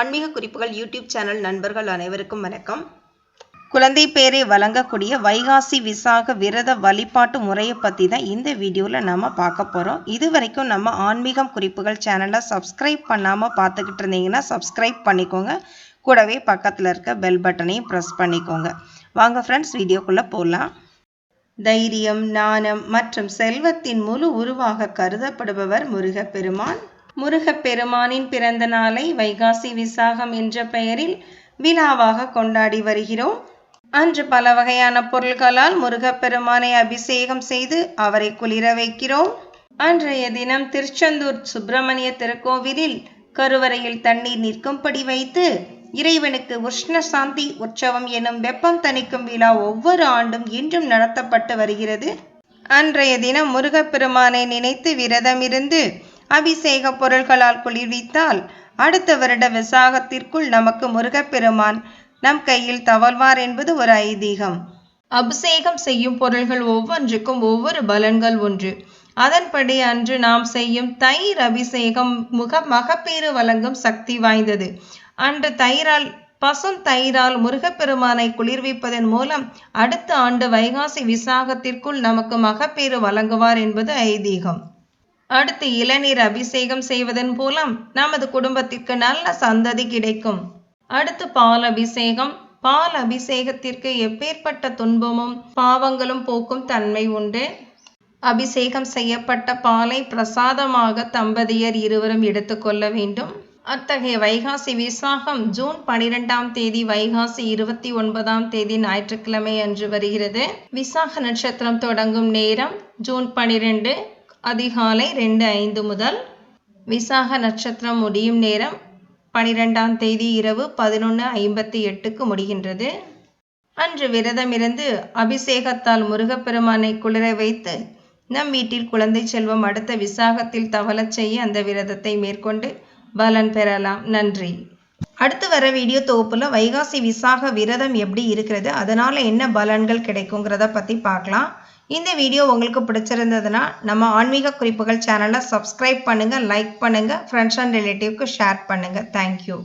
ஆன்மீக குறிப்புகள் YouTube channel நண்பர்கள் அனைவருக்கும் வணக்கம். குழந்தை பேரை வழங்கக்கூடிய வைகாசி விசாக விரத வழிபாட்டு முறையை பற்றி தான் இந்த வீடியோவில் நம்ம பார்க்க போகிறோம் இது வரைக்கும் நம்ம ஆன்மீகம் குறிப்புகள் சேனலை சப்ஸ்கிரைப் பண்ணாமல் பார்த்துக்கிட்டு இருந்தீங்கன்னா சப்ஸ்கிரைப் பண்ணிக்கோங்க. கூடவே பக்கத்தில் இருக்க பெல் பட்டனையும் ப்ரெஸ் பண்ணிக்கோங்க. வாங்க ஃப்ரெண்ட்ஸ் வீடியோக்குள்ளே போகலாம் தைரியம் ஞானம் மற்றும் செல்வத்தின் முழு உருவாக கருதப்படுபவர் முருகப்பெருமான். முருகப்பெருமானின் பிறந்த நாளை வைகாசி விசாகம் என்ற பெயரில் விழாவாக கொண்டாடி வருகிறோம். அன்று பல வகையான பொருள்களால் முருகப்பெருமானை அபிஷேகம் செய்து அவரை குளிர வைக்கிறோம். அன்றைய தினம் திருச்செந்தூர் சுப்பிரமணிய திருக்கோவிலில் கருவறையில் தண்ணீர் நிற்கும்படி வைத்து இறைவனுக்கு உஷ்ண சாந்தி உற்சவம் எனும் வெப்பம் தணிக்கும் விழா ஒவ்வொரு ஆண்டும் இன்றும் நடத்தப்பட்டு வருகிறது. அன்றைய தினம் முருகப்பெருமானை நினைத்து விரதமிருந்து அபிஷேக பொருள்களால் குளிர்வித்தால் அடுத்த வருட விசாகத்திற்குள் நமக்கு முருகப்பெருமான் நம் கையில் தவழ்வார் என்பது ஒரு ஐதீகம். அபிஷேகம் செய்யும் பொருள்கள் ஒவ்வொன்றுக்கும் ஒவ்வொரு பலன்கள் ஒன்று. அதன்படி அன்று நாம் செய்யும் தயிர் அபிஷேகம் முக மகப்பேறு வழங்கும் சக்தி வாய்ந்தது. அன்று தயிரால் பசும் தயிரால் முருகப்பெருமானை குளிர்விப்பதன் மூலம் அடுத்த ஆண்டு வைகாசி விசாகத்திற்குள் நமக்கு மகப்பேறு வழங்குவார் என்பது ஐதீகம். அடுத்து இளநீர் அபிஷேகம் செய்வதன் மூலம் நமது குடும்பத்திற்கு நல்ல சந்ததி கிடைக்கும். அடுத்து பால் அபிஷேகம். பால் அபிஷேகத்திற்கு எப்பேற்பட்ட துன்பமும் பாவங்களும் போக்கும் தன்மை உண்டு. அபிஷேகம் செய்யப்பட்ட பாலை பிரசாதமாக தம்பதியர் இருவரும் எடுத்துக்கொள்ள வேண்டும். அத்தகைய வைகாசி விசாகம் ஜூன் பனிரெண்டாம் தேதி வைகாசி இருபத்தி ஒன்பதாம் தேதி ஞாயிற்றுக்கிழமை அன்று வருகிறது. விசாக நட்சத்திரம் தொடங்கும் நேரம் ஜூன் பனிரெண்டு. அதிகாலை ரெண்டு ஐந்து முதல் விசாக நட்சத்திரம் முடியும் நேரம் பனிரெண்டாம் தேதி இரவு பதினொன்று ஐம்பத்தி எட்டுக்கு முடிகின்றது. அன்று விரதமிருந்து அபிஷேகத்தால் முருகப்பெருமானை குளிர வைத்து நம் வீட்டில் குழந்தை செல்வம் அடுத்த விசாகத்தில் தவளச் செய்ய அந்த விரதத்தை மேற்கொண்டு பலன் பெறலாம். நன்றி. அடுத்து வர வீடியோ தொகுப்பில் வைகாசி விசாக விரதம் எப்படி இருக்கிறது அதனால் என்ன பலன்கள் கிடைக்குங்கிறத பற்றி பார்க்கலாம். இந்த வீடியோ உங்களுக்கு பிடிச்சிருந்ததுன்னா நம்ம ஆன்மீக குறிப்புகள் சேனலை சப்ஸ்கிரைப் பண்ணுங்கள் லைக் பண்ணுங்க ஃப்ரெண்ட்ஸ் அண்ட் ரிலேட்டிவ்க்கு ஷேர் பண்ணுங்கள் தேங்க்யூ